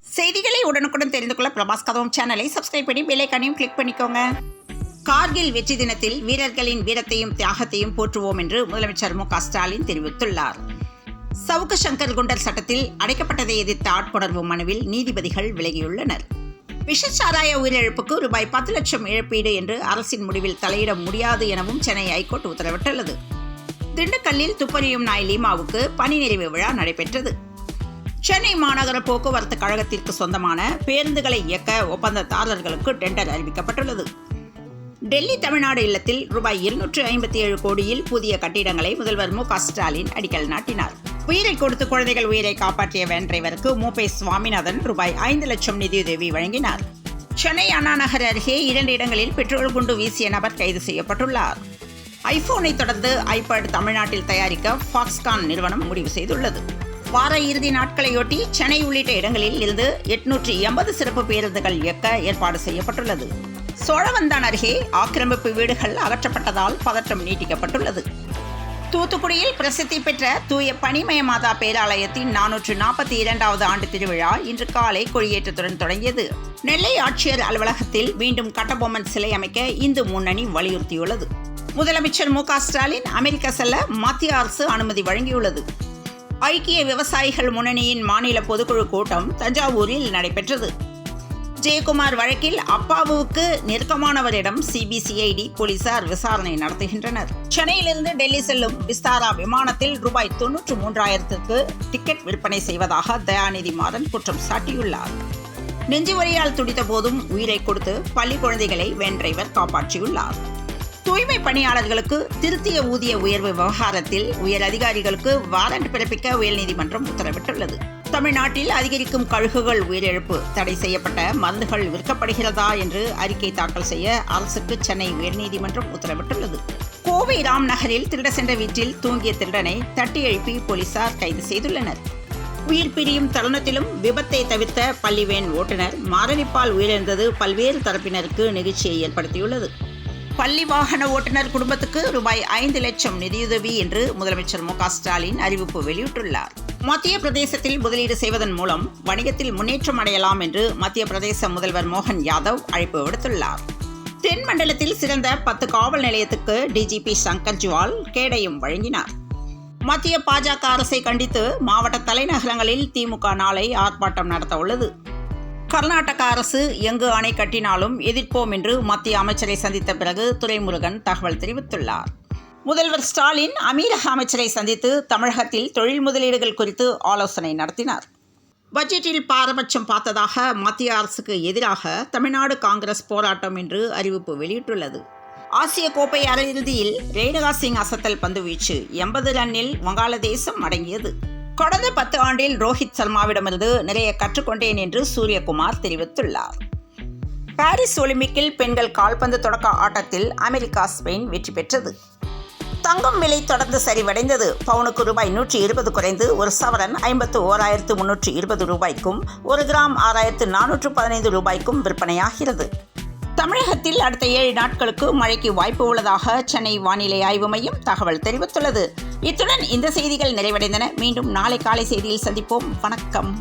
செய்திகளை உடனுக்குடன் தெரிந்து கொள்ள பிரபாஸ் கதவம் சேனலை சப்ஸ்கிரைப் பண்ணி பெல்லைக்கானையும் கிளிக் பண்ணிக்கோங்க. கார்கில் வெற்றி தினத்தில் வீரர்களின் வீரத்தையும் தியாகத்தையும் போற்றுவோம் என்று முதலமைச்சர் மு ஸ்டாலின் தெரிவித்துள்ளார். சவுக்கு சங்கர் குண்டர் சட்டத்தில் அடைக்கப்பட்டதை எதிர்த்த ஆட்கொணர்வு மனுவில் நீதிபதிகள் விலகியுள்ளனர். விஷச்சாராய உயிரிழப்புக்கு ரூபாய் பத்து லட்சம் இழப்பீடு என்று அரசின் முடிவில் தலையிட முடியாது எனவும் சென்னை ஐகோர்ட் உத்தரவிட்டுள்ளது. திண்டுக்கல்லில் துப்பறியும் நாய் லீமாவுக்கு பணி நிறைவு விழா நடைபெற்றது. சென்னை மாநகர போக்குவரத்து கழகத்திற்கு சொந்தமான பேருந்துகளை இயக்க ஒப்பந்ததாரர்களுக்கு டெண்டர் அறிவிக்கப்பட்டுள்ளது. டெல்லி தமிழ்நாடு இல்லத்தில் ரூபாய் இருநூற்று ஐம்பத்தி ஏழு கோடியில் புதிய கட்டிடங்களை முதல்வர் மு க ஸ்டாலின் அடிக்கல் நாட்டினார். உயிரை கொடுத்து குழந்தைகள் உயிரை காப்பாற்றிய வேன் டிரைவருக்கு மூபே சுவாமிநாதன் ரூபாய் ஐந்து லட்சம் நிதியுதவி வழங்கினார். சென்னை அண்ணா நகர் அருகே இரண்டு இடங்களில் பெட்ரோல் குண்டு வீசிய நபர் கைது செய்யப்பட்டுள்ளார். ஐபோனை தொடர்ந்து ஐபேட் தமிழ்நாட்டில் தயாரிக்க ஃபாக்ஸ்கான் நிறுவனம் முடிவு செய்துள்ளது. வார இறுதி நாட்களையொட்டி சென்னை உள்ளிட்ட இடங்களில் இருந்து எட்நூற்றி எண்பது சிறப்பு பேருந்துகள் இயக்க ஏற்பாடு செய்யப்பட்டுள்ளது. சோழவந்தான் அருகே ஆக்கிரமிப்பு வீடுகள் அகற்றப்பட்டதால் பதற்றம் நீட்டிக்கப்பட்டுள்ளது. தூத்துக்குடியில் பிரசித்தி பெற்ற தூய பனிமய மாதா பேராலயத்தின் நானூற்று நாற்பத்தி இரண்டாவது ஆண்டு திருவிழா இன்று காலை கொடியேற்றத்துடன் தொடங்கியது. நெல்லை ஆட்சியர் அலுவலகத்தில் மீண்டும் கட்டபொம்மன் சிலை அமைக்க இந்து முன்னணி வலியுறுத்தியுள்ளது. முதலமைச்சர் மு க ஸ்டாலின் அமெரிக்கா செல்ல மத்திய அரசு அனுமதி வழங்கியுள்ளது. ஐக்கிய விவசாயிகள் முன்னணியின் மாநில பொதுக்குழு கூட்டம் தஞ்சாவூரில் நடைபெற்றது. ஜெயக்குமார் வழக்கில் அப்பாவுக்கு நெருக்கமானவரிடம் சிபிசிஐடி போலீசார் விசாரணை நடத்துகின்றனர். சென்னையிலிருந்து டெல்லி செல்லும் விஸ்தாரா விமானத்தில் ரூபாய் தொன்னூற்று மூன்றாயிரத்துக்கு டிக்கெட் விற்பனை செய்வதாக தயாநிதி மாறன் குற்றம் சாட்டியுள்ளார். நெஞ்சுவரியால் துடித்த போதும் உயிரை கொடுத்து பள்ளி குழந்தைகளை வேன் டிரைவர் காப்பாற்றியுள்ளார். தூய்மை பணியாளர்களுக்கு திருத்திய ஊதிய உயர்வு விவகாரத்தில் உயர் அதிகாரிகளுக்கு வாரண்ட் பிறப்பிக்க உயர்நீதிமன்றம் உத்தரவிட்டுள்ளது. தமிழ்நாட்டில் அதிகரிக்கும் கழுகுகள் உயிரிழப்பு தடை செய்யப்பட்ட மருந்துகள் விற்கப்படுகிறதா என்று அறிக்கை தாக்கல் செய்ய அரசுக்கு சென்னை உயர்நீதிமன்றம் உத்தரவிட்டுள்ளது. கோவை ராம் நகரில் திருட சென்ற வீட்டில் தூங்கிய திருடனை தட்டி எழுப்பி போலீசார் கைது செய்துள்ளனர். உயிர் பிரியும் தருணத்திலும் விபத்தை தவிர்த்த பள்ளிவேன் ஓட்டுநர் மாரணிப்பால் உயிரிழந்தது பல்வேறு தரப்பினருக்கு நெகிழ்ச்சியை ஏற்படுத்தியுள்ளது. பள்ளி வாகன ஓட்டுநர் குடும்பத்துக்கு ரூபாய் ஐந்து லட்சம் நிதியுதவி என்று முதலமைச்சர் மு ஸ்டாலின் அறிவிப்பு வெளியிட்டுள்ளார். மத்திய பிரதேசத்தில் முதலீடு செய்வதன் மூலம் வணிகத்தில் முன்னேற்றம் அடையலாம் என்று மத்திய பிரதேச முதல்வர் மோகன் யாதவ் அழைப்பு விடுத்துள்ளார். தென் மண்டலத்தில் சிறந்த பத்து காவல் நிலையத்துக்கு டிஜிபி சங்கர் ஜுவால் கேடையும் வழங்கினார். மத்திய பாஜக அரசை கண்டித்து மாவட்ட தலைநகரங்களில் திமுக நாளை ஆர்ப்பாட்டம் நடத்த உள்ளது கர்நாடக அரசு எங்கு அணை கட்டினாலும் எதிர்ப்போம் என்று மத்திய அமைச்சரை சந்தித்த பிறகு துரைமுருகன் தகவல் தெரிவித்துள்ளார். முதல்வர் ஸ்டாலின் அமீரக அமைச்சரை சந்தித்து தமிழகத்தில் தொழில் முதலீடுகள் குறித்து ஆலோசனை நடத்தினார். பட்ஜெட்டில் பாரபட்சம் பார்த்ததாக மத்திய அரசுக்கு எதிராக தமிழ்நாடு காங்கிரஸ் போராட்டம் என்று அறிவிப்பு வெளியிட்டுள்ளது. ஆசிய கோப்பை அரையிறுதியில் ரேணுகா சிங் அசத்தல் பந்துவீச்சு எண்பது ரன்னில் வங்காளதேசம் அடங்கியது. கடந்த பத்து ஆண்டில் ரோஹித் சர்மாவிடமிருந்து நிறைய கற்றுக்கொண்டேன் என்று சூரியகுமார் தெரிவித்துள்ளார். பாரிஸ் ஒலிம்பிக்கில் பெண்கள் கால்பந்து தொடக்க ஆட்டத்தில் அமெரிக்கா ஸ்பெயின் வெற்றி பெற்றது. தங்கம் விலை தொடர்ந்து சரிவடைந்தது. பவுனுக்கு ரூபாய் நூற்றி இருபது குறைந்து ஒரு சவரன் ஐம்பத்து ஓராயிரத்து முன்னூற்றி இருபது ரூபாய்க்கும் ஒரு கிராம் ஆறாயிரத்து நானூற்று பதினைந்து ரூபாய்க்கும் விற்பனையாகிறது. தமிழகத்தில் அடுத்த ஏழு நாட்களுக்கு மழைக்கு வாய்ப்பு உள்ளதாக சென்னை வானிலை ஆய்வு மையம் தகவல் தெரிவித்துள்ளது. இத்துடன் இந்த செய்திகள் நிறைவடைந்தன. மீண்டும் நாளை காலை செய்தியில் சந்திப்போம். வணக்கம்.